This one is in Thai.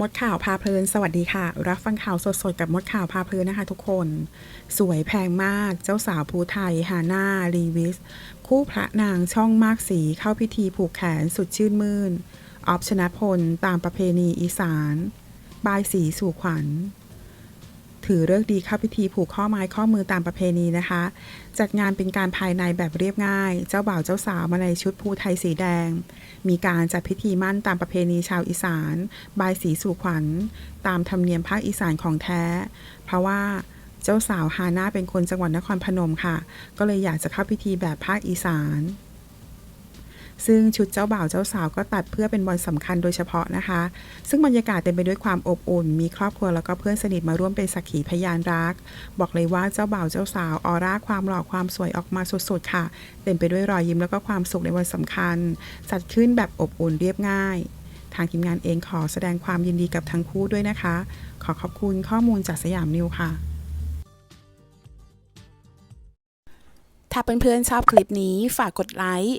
มดข่าวพาเพลิน สวัสดีค่ะ รับฟังข่าวสดๆ กับมดข่าวพาเพลินนะคะทุกคน สวยแพงมาก เจ้าสาวภูไทย ฮาน่ารีวิส คู่พระนางช่องมากสีเข้าพิธีผูกแขนสุดชื่นมื่น ออฟชนะพล ตามประเพณีอีสาน บายสีสู่ขวัญ ถือเลิกดีเข้าพิธีผูกข้อไม้ข้อมือตามประเพณีนะคะ จัดงานเป็นการภายในแบบเรียบง่าย เจ้าบ่าวเจ้าสาวมาในชุดภูไทยสีแดง มีการจัดพิธีมั่นตามประเพณีชาวอีสานบายสีสู่ขวัญ ตามธรรมเนียมภาคอีสานของแท้ เพราะว่าเจ้าสาวฮาน่าเป็นคนจังหวัดนครพนมค่ะ ก็เลยอยากจะเข้าพิธีแบบภาคอีสาน ซึ่งชุดเจ้าบ่าวเจ้าสาวก็ตัดเพื่อเป็นวันสำคัญโดยเฉพาะนะคะ ซึ่งบรรยากาศเต็มไปด้วยความอบอุ่น มีครอบครัวแล้วก็เพื่อนสนิทมาร่วมเป็นสักขีพยานรัก บอกเลยว่าเจ้าบ่าวเจ้าสาวออร่าความหล่อความสวยออกมาสุดๆค่ะ เต็มไปด้วยรอยยิ้มแล้วก็ความสุขในวันสำคัญ จัดขึ้นแบบอบอุ่นเรียบง่าย ทางทีมงานเองขอแสดงความยินดีกับทั้งคู่ด้วยนะคะ ขอขอบคุณข้อมูลจากสยามนิวค่ะถ้าเพื่อนๆชอบคลิปนี้ฝากกดไลค์